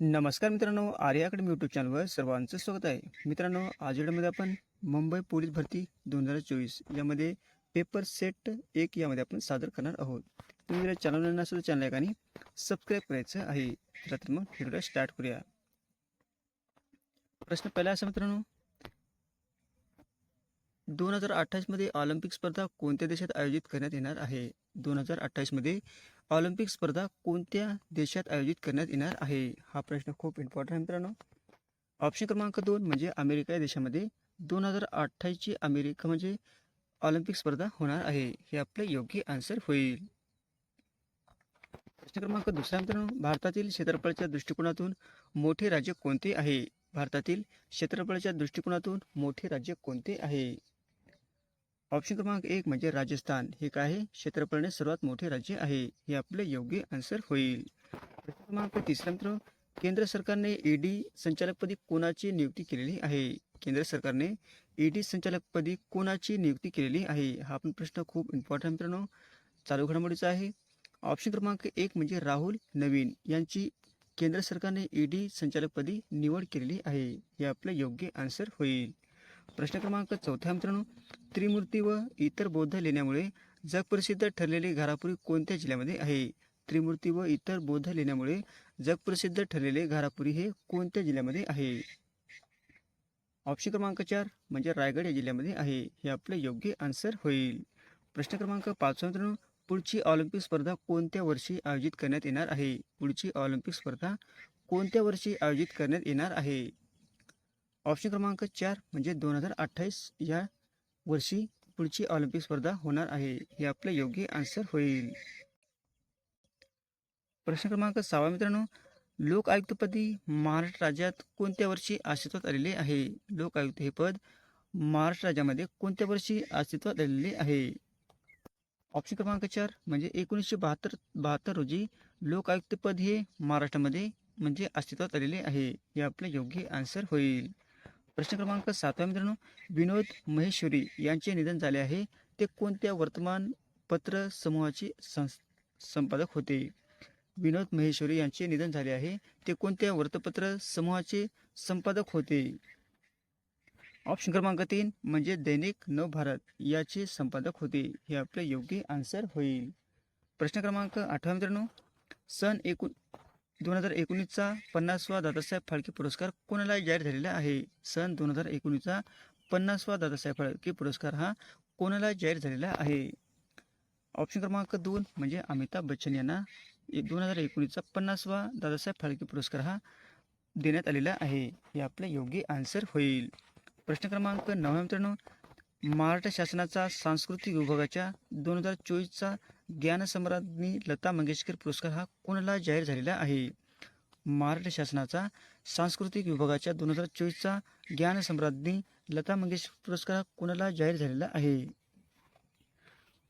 नमस्कार मित्रांनो Arya academy YouTube चॅनलवर सर्वांचं स्वागत आहे. मित्रांनो आज व्हिडिओमध्ये आपण मुंबई पोलीस भरती दोन हजार चोवीस यामध्ये पेपर सेट एक यामध्ये आपण सादर करणार आहोत. तुम्ही जर चॅनल नसेल चॅनल आहे आणि सबस्क्राईब करायचं आहे. चला तर मग व्हिडिओला स्टार्ट करूया. प्रश्न पहिला असा मित्रांनो दोन हजार अठ्ठावीसमध्ये ऑलिम्पिक स्पर्धा कोणत्या देशात आयोजित करण्यात येणार आहे? दोन हजार अठ्ठावीसमध्ये ऑलिम्पिक स्पर्धा कोणत्या देशात आयोजित करण्यात येणार आहे? हा प्रश्न खूप इम्पॉर्टंट आहे मित्रांनो. ऑप्शन क्रमांक दोन म्हणजे अमेरिका या देशामध्ये दोन हजार अठ्ठावीसची अमेरिका म्हणजे ऑलिम्पिक स्पर्धा होणार आहे. हे आपलं योग्य आन्सर होईल. प्रश्न क्रमांक दुसरा मित्रांनो. भारतातील क्षेत्रफळाच्या दृष्टिकोनातून मोठे राज्य कोणते आहे? भारतातील क्षेत्रफळाच्या दृष्टिकोनातून मोठे राज्य कोणते आहे? ऑप्शन क्रमांक एक म्हणजे राजस्थान. हे काय आहे? क्षेत्रफळाने सर्वात मोठे राज्य आहे. हे आपले योग्य आन्सर होईल. प्रश्न क्रमांक तिसरा मित्र केंद्र सरकारने ईडी संचालकपदी कोणाची नियुक्ती केलेली आहे? केंद्र सरकारने ईडी संचालकपदी कोणाची नियुक्ती केलेली आहे? हा पण प्रश्न खूप इम्पॉर्टंट मित्रांनो चालू घडामोडीचा आहे. ऑप्शन क्रमांक एक म्हणजे राहुल नवीन. यांची केंद्र सरकारने ईडी संचालकपदी निवड केलेली आहे. हे आपलं योग्य आन्सर होईल. प्रश्न क्रमांक चौथा मित्रांनो. त्रिमूर्ती व इतर बौद्ध लेण्यामुळे जगप्रसिद्ध ठरलेले घारापुरी कोणत्या जिल्ह्यामध्ये आहे? त्रिमूर्ती व इतर बौद्ध लेण्यामुळे जगप्रसिद्ध ठरलेले घारापुरी हे कोणत्या जिल्ह्यामध्ये आहे? ऑप्शन क्रमांक चार म्हणजे रायगड या जिल्ह्यामध्ये आहे. हे आपलं योग्य आन्सर होईल. प्रश्न क्रमांक पाचवा मित्रांनो. पुढची ऑलिम्पिक स्पर्धा कोणत्या वर्षी आयोजित करण्यात येणार आहे? पुढची ऑलिम्पिक स्पर्धा कोणत्या वर्षी आयोजित करण्यात येणार आहे? ऑप्शन क्रमांक चार म्हणजे दोन हजार अठ्ठावीस या वर्षी पुढची ऑलिम्पिक स्पर्धा होणार आहे. हे आपलं योग्य आन्सर होईल. प्रश्न क्रमांक सहावा मित्रांनो लोक आयुक्तपदी महाराष्ट्र राज्यात कोणत्या वर्षी अस्तित्वात आलेले आहे? लोक आयुक्त हे पद महाराष्ट्र राज्यामध्ये कोणत्या वर्षी अस्तित्वात आलेले आहे? ऑप्शन क्रमांक चार म्हणजे एकोणीसशे बहात्तर बहात्तर रोजी लोक आयुक्तपद हे महाराष्ट्रामध्ये म्हणजे अस्तित्वात आलेले आहे. हे आपलं योग्य आन्सर होईल. प्रश्न क्रमांक सातवा मित्रांनो. विनोद महेश्वरी यांचे निधन झाले आहे. ते कोणत्या वर्तमानपत्र समूहाचे संस संपादक होते? विनोद महेश्वरी यांचे निधन झाले आहे. ते कोणत्या वृत्तपत्र समूहाचे संपादक होते? ऑप्शन क्रमांक तीन म्हणजे दैनिक नवभारत याचे संपादक होते. हे आपले योग्य आन्सर होईल. प्रश्न क्रमांक आठवा मित्रांनो. सन एकूण दोन हजार एकोणीसचा पन्नासवा दादासाहेब फाळके पुरस्कार कोणाला जाहीर झालेला आहे? सन दोन हजार एकोणीसचा पन्नासवा दादासाहेब फाळके पुरस्कार हा कोणाला जाहीर झालेला आहे? ऑप्शन क्रमांक दोन म्हणजे अमिताभ बच्चन यांना दोन हजार एकोणीसचा पन्नासवा दादासाहेब फाळके पुरस्कार हा देण्यात आलेला आहे. हे आपले योग्य आन्सर होईल. प्रश्न क्रमांक नव्या मित्रांनो महाराष्ट्र शासनाचा सांस्कृतिक विभागाच्या दोन हजार चोवीसचा ज्ञानसम्राज्ञी लता मंगेशकर पुरस्कार हा कोणाला जाहीर झालेला आहे? महाराष्ट्र शासनाचा सांस्कृतिक विभागाच्या दोन हजार चोवीसचा ज्ञानसम्राज्ञी लता मंगेशकर पुरस्कार हा कोणाला जाहीर झालेला आहे?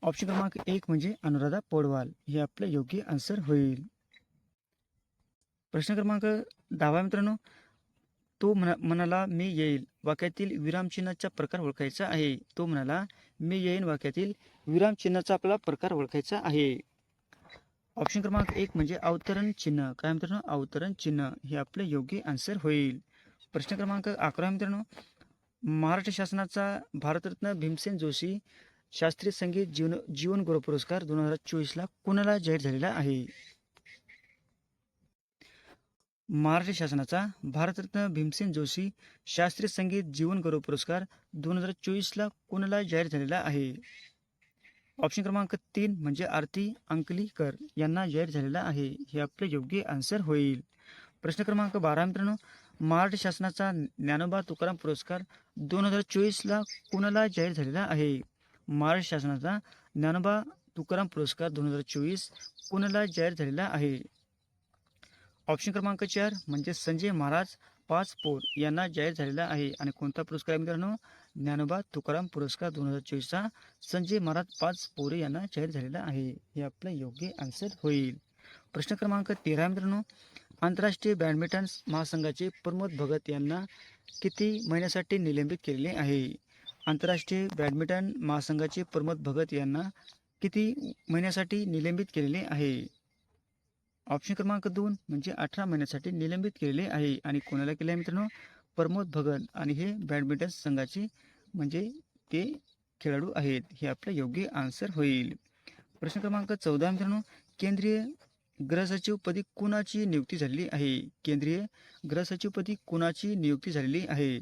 ऑप्शन क्रमांक एक म्हणजे अनुराधा पौडवाल. हे आपलं योग्य आन्सर होईल. प्रश्न क्रमांक दहावा मित्रांनो तो म्हणा म्हणाला मी येईल. वाक्यातील विरामचिन्हाचा प्रकार ओळखायचा आहे. तो म्हणाला मी येईन. वाक्यातील विरामचिन्हाचा आपला प्रकार ओळखायचा आहे. ऑप्शन क्रमांक एक म्हणजे अवतरण चिन्ह. काय मित्रांनो? अवतरण चिन्ह. हे आपले योग्य आन्सर होईल. प्रश्न क्रमांक अकरा मित्रांनो. महाराष्ट्र शासनाचा भारतरत्न भीमसेन जोशी शास्त्रीय संगीत जीवन जीवन गौरव पुरस्कार दोन हजार चोवीसला कोणाला जाहीर झालेला आहे? महाराष्ट्र शासनाचा भारतरत्न भीमसेन जोशी शास्त्रीय संगीत जीवनगौरव पुरस्कार दोन हजार चोवीसला कोणाला जाहीर झालेला आहे. ऑप्शन क्रमांक तीन म्हणजे आरती अंकलीकर यांना जाहीर झालेला आहे. हे आपले योग्य आन्सर होईल. प्रश्न क्रमांक बारा मित्रांनो महाराष्ट्र शासनाचा ज्ञानोबा तुकाराम पुरस्कार दोन हजार चोवीसला कोणाला जाहीर झालेला आहे. महाराष्ट्र शासनाचा ज्ञानोबा तुकाराम पुरस्कार दोन हजार चोवीस कोणाला जाहीर झालेला आहे. ऑप्शन क्रमांक चार म्हणजे संजय महाराज पाच पोर यांना जाहीर झालेला आहे. आणि कोणता पुरस्कार आहे मित्रांनो? ज्ञानोबा तुकाराम पुरस्कार दोन हजार चोवीसचा संजय महाराज पाच पोरे यांना जाहीर झालेला आहे. हे आपलं योग्य आन्सर होईल. प्रश्न क्रमांक तेरा मित्रांनो. आंतरराष्ट्रीय बॅडमिंटन महासंघाचे प्रमोद भगत यांना किती महिन्यासाठी निलंबित केलेले आहे? आंतरराष्ट्रीय बॅडमिंटन महासंघाचे प्रमोद भगत यांना किती महिन्यासाठी निलंबित केलेले आहे? ऑप्शन क्रमांक दोन म्हणजे अठरा महिन्यासाठी निलंबित केलेले आहे. आणि कोणाला केले आहे मित्रांनो? प्रमोद भगत. आणि हे बॅडमिंटन संघाचे म्हणजे ते खेळाडू आहेत. हे आपलं योग्य आन्सर होईल. प्रश्न क्रमांक चौदा मित्रांनो केंद्रीय गृहसचिवपदी कुणाची नियुक्ती झालेली आहे? केंद्रीय गृहसचिवपदी कुणाची नियुक्ती झालेली आहे?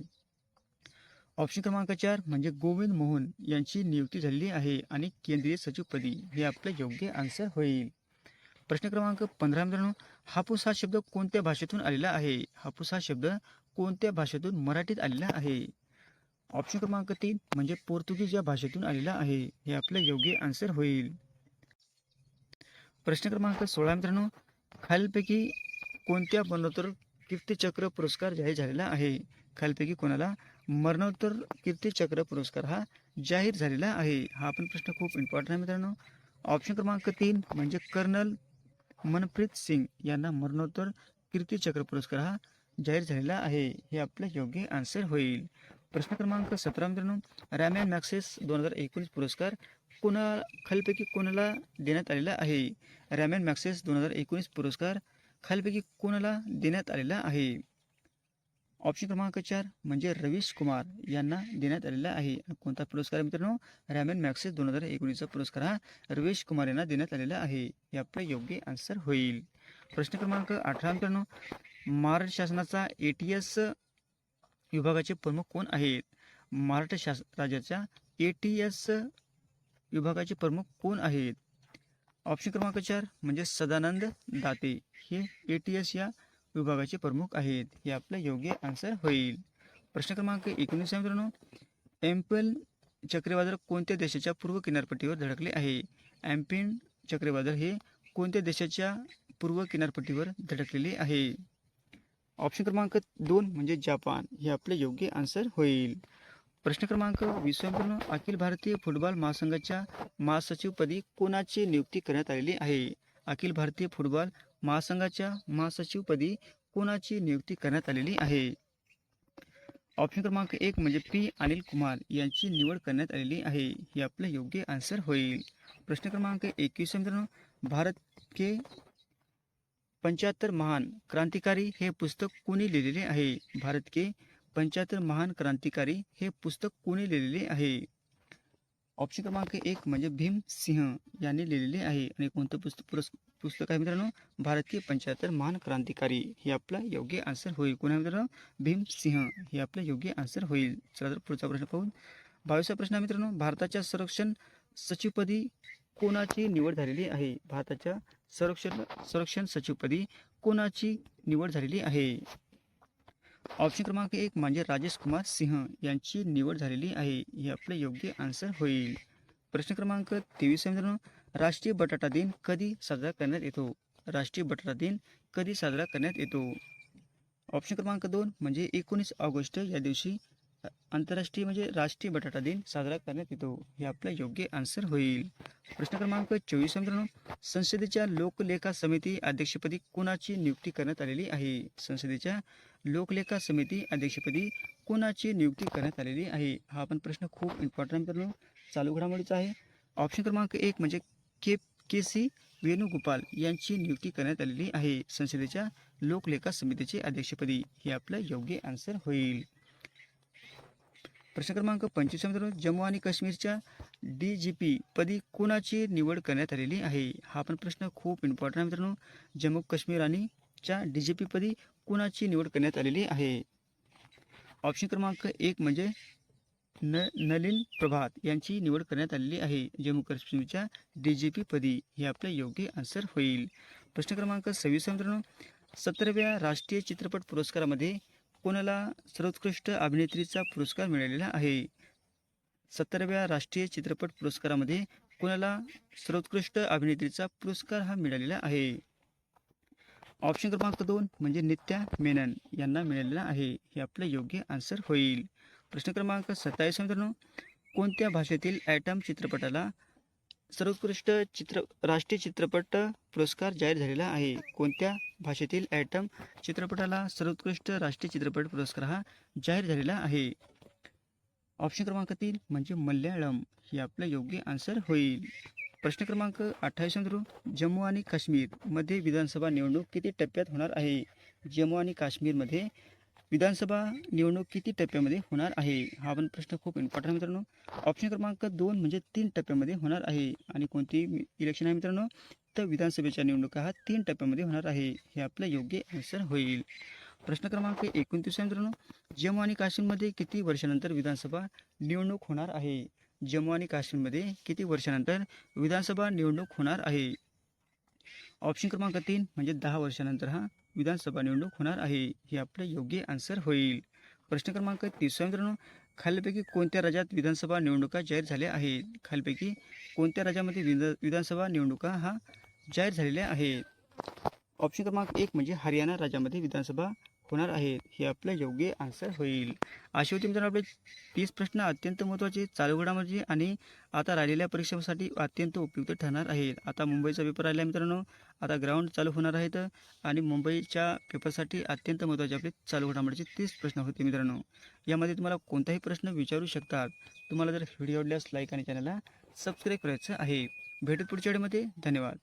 ऑप्शन क्रमांक चार म्हणजे गोविंद मोहन यांची नियुक्ती झालेली आहे. आणि केंद्रीय सचिवपदी हे आपलं योग्य आन्सर होईल. प्रश्न क्रमांक पंधरा मित्रांनो हापूस हा शब्द कोणत्या भाषेतून आलेला आहे? हापूस हा शब्द कोणत्या भाषेतून मराठीत आलेला आहे? ऑप्शन क्रमांक तीन म्हणजे पोर्तुगीज या भाषेतून आलेला आहे. हे आपलं योग्य आन्सर होईल. प्रश्न क्रमांक सोळा मित्रांनो खालीलपैकी कोणत्या मरणोत्तर कीर्तीचक्र पुरस्कार जाहीर झालेला आहे? खालीलपैकी कोणाला मरणोत्तर कीर्तीचक्र पुरस्कार हा जाहीर झालेला आहे? हा पण प्रश्न खूप इम्पॉर्टंट आहे मित्रांनो. ऑप्शन क्रमांक तीन म्हणजे कर्नल मनप्रीत सिंग यांना मरणोत्तर कीर्तीचक्र पुरस्कार हा जाहीर झालेला आहे. हे आपलं योग्य आन्सर होईल. प्रश्न क्रमांक सतरा मित्रांनो रॅमॅन मॅक्सेस दोन हजार एकोणीस पुरस्कार कोणा खालीपैकी कोणाला देण्यात आलेला आहे? रॅमॅन मॅक्सेस दोन हजार एकोणीस पुरस्कार खालीपैकी कोणाला देण्यात आलेला आहे? ऑप्शन क्रमांक चार म्हणजे रवीश कुमार यांना देण्यात आलेला आहे. कोणता पुरस्कार मित्रांनो? रॅमेन मॅक्सेस दोन हजार एकोणीसचा पुरस्कार हा रवीश कुमार यांना देण्यात आलेला आहे. हे आपलं योग्य आन्सर होईल. प्रश्न क्रमांक अठरा मित्रांनो. महाराष्ट्र शासनाचा ए टी एस विभागाचे प्रमुख कोण आहेत? महाराष्ट्र शास राज्याच्या ए टी एस विभागाचे प्रमुख कोण आहेत? ऑप्शन क्रमांक चार म्हणजे सदानंद दाते. हे ए टी एस या विभागाचे प्रमुख आहेत हे आपलं योग्य आन्सर होईल. प्रश्न क्रमांक एकोणीस आहे मित्रांनो. एम्पल चक्रीवादळ कोणत्या देशाच्या पूर्व किनारपट्टीवर धडकले आहे? एम्पिन चक्रीवादळ हे कोणत्या देशाच्या पूर्व किनारपट्टीवर धडकलेले आहे? ऑप्शन क्रमांक दोन म्हणजे जापान हे आपले योग्य आन्सर होईल. प्रश्न क्रमांक वीस अखिल भारतीय फुटबॉल महासंघाच्या महासचिवपदी कोणाची नियुक्ती करण्यात आलेली आहे? अखिल भारतीय फुटबॉल महासंघाच्या महासचिवपदी कोणाची नियुक्ती करण्यात आलेली आहे? ऑप्शन क्रमांक एक म्हणजे पी. अनिल कुमार यांची निवड करण्यात आलेली आहे. हे आपलं योग्य आन्सर होईल. प्रश्न क्रमांक एकवीस मित्रांनो. भारत के पंच्याहत्तर महान क्रांतिकारी हे पुस्तक कोणी लिहिलेले आहे? भारत के पंच्याहत्तर महान क्रांतिकारी हे पुस्तक कोणी लिहिलेले आहे? ऑप्शन क्रमांक एक म्हणजे भीम सिंह यांनी लिहिलेले आहे. आणि कोणतं पुस्तक पुरस् पुस्तक आहे मित्रांनो? भारतीय के पंच्याहत्तर महान क्रांतिकारी हे आपला योग्य आन्सर होईल. कोण आहे मित्रांनो? भीम सिंह हे आपलं योग्य आन्सर होईल. चला तर पुढचा प्रश्न पाहू बावीसा प्रश्न आहे मित्रांनो भारताच्या संरक्षण सचिवपदी कोणाची निवड झालेली आहे? भारताच्या संरक्षण संरक्षण सचिवपदी कोणाची निवड झालेली आहे? ऑप्शन क्रमांक एक म्हणजे राजेश कुमार सिंह यांची निवड झालेली आहे. हे आपले योग्य आन्सर होईल. प्रश्न क्रमांक तेवीस राष्ट्रीय बटाटा दिन कधी साजरा करण्यात येतो? राष्ट्रीय बटाटा दिन कधी साजरा करण्यात येतो? ऑप्शन क्रमांक दोन म्हणजे एकोणीस ऑगस्ट या दिवशी आंतरराष्ट्रीय म्हणजे राष्ट्रीय बटाटा दिन साजरा करण्यात येतो. हे आपलं योग्य आन्सर होईल. प्रश्न क्रमांक चोवीस मित्रांनो. संसदेच्या लोकलेखा समिती अध्यक्षपदी कोणाची नियुक्ती करण्यात आलेली आहे? संसदेच्या लोकलेखा समिती अध्यक्षपदी कोणाची नियुक्ती करण्यात आलेली आहे? हा पण प्रश्न खूप इम्पॉर्टंट मित्रांनो. चालू घडामोडीचा आहे. ऑप्शन क्रमांक एक म्हणजे के के सी वेणुगोपाल यांची नियुक्ती करण्यात आलेली आहे. संसदेच्या लोकलेखा समितीचे अध्यक्षपदी. हे आपलं योग्य आन्सर होईल. प्रश्न क्रमांक पंचवीस मित्रांनो जम्मू आणि काश्मीरच्या डी जी पी पदी कोणाची निवड करण्यात आलेली आहे? हा पण प्रश्न खूप इम्पॉर्टंट आहे मित्रांनो. जम्मू काश्मीर आणि च्या डी जी पी पदी कोणाची निवड करण्यात आलेली आहे? ऑप्शन क्रमांक एक म्हणजे न नलिन प्रभात यांची निवड करण्यात आलेली आहे. जम्मू काश्मीरच्या डी जी पी पदी. हे आपलं योग्य आन्सर होईल. प्रश्न क्रमांक सव्वीस मित्रांनो सतराव्या राष्ट्रीय चित्रपट पुरस्कारामध्ये कोणाला सर्वोत्कृष्ट अभिनेत्रीचा पुरस्कार मिळालेला आहे? सत्तराव्या राष्ट्रीय चित्रपट पुरस्कारामध्ये कोणाला सर्वोत्कृष्ट अभिनेत्रीचा पुरस्कार हा मिळालेला आहे? ऑप्शन क्रमांक दोन म्हणजे नित्या मेनन यांना मिळालेला आहे. हे आपलं योग्य आन्सर होईल. प्रश्न क्रमांक सत्तावीस मित्रांनो कोणत्या भाषेतील ॲटम चित्रपटाला सर्वोत्कृष्ट चित्र राष्ट्रीय चित्रपट पुरस्कार जाहीर झालेला आहे. कोणत्या भाषेतील ॲटम चित्रपटाला सर्वोत्कृष्ट राष्ट्रीय चित्रपट पुरस्कार हा जाहीर झालेला आहे? ऑप्शन क्रमांक तीन म्हणजे मल्याळम. हे आपलं योग्य आन्सर होईल. प्रश्न क्रमांक अठ्ठावीस मित्रांनो जम्मू आणि काश्मीरमध्ये विधानसभा निवडणूक किती टप्प्यात होणार आहे? जम्मू आणि काश्मीरमध्ये विधानसभा निवडणूक किती टप्प्यामध्ये होणार आहे? हा पण प्रश्न खूप इम्पॉर्टंट मित्रांनो. ऑप्शन क्रमांक दोन म्हणजे तीन टप्प्यामध्ये होणार आहे. आणि कोणती इलेक्शन आहे मित्रांनो? तर विधानसभेच्या निवडणुका हा तीन टप्प्यामध्ये होणार आहे. हे आपलं योग्य आन्सर होईल. प्रश्न क्रमांक एकोणतीस आहे मित्रांनो. जम्मू आणि काश्मीरमध्ये किती वर्षानंतर विधानसभा निवडणूक होणार आहे? जम्मू आणि काश्मीरमध्ये किती वर्षानंतर विधानसभा निवडणूक होणार आहे? ऑप्शन क्रमांक तीन म्हणजे दहा वर्षानंतर हा विधानसभा निवडणूक होणार आहे हे आपलं योग्य आन्सर होईल. प्रश्न क्रमांक तिसरा मित्रांनो खालीलपैकी कोणत्या राज्यात विधानसभा निवडणुका जाहीर झाल्या आहेत? खालीलपैकी कोणत्या राज्यामध्ये विधानसभा निवडणुका हा जाहीर झालेल्या आहेत? ऑप्शन क्रमांक एक म्हणजे हरियाणा राज्यामध्ये विधानसभा होणार आहेत हे आपलं योग्य आन्सर होईल. अशी होती मित्रांनो आपले तीस प्रश्न अत्यंत महत्त्वाचे चालू घडामोडी आणि आता राहिलेल्या परीक्षेसाठी अत्यंत उपयुक्त ठरणार आहेत. आता मुंबईचा पेपर राहिला मित्रांनो आता ग्राउंड चालू होणार आहेत आणि मुंबईच्या पेपरसाठी अत्यंत महत्त्वाचे आपले चालू घडामोडीचे तीस प्रश्न होते मित्रांनो. यामध्ये तुम्हाला कोणताही प्रश्न विचारू शकतात. तुम्हाला जर व्हिडिओ आवडल्यास लाईक आणि चॅनलला सबस्क्राईब करायचं आहे. भेटत पुढच्या वेळेमध्ये धन्यवाद.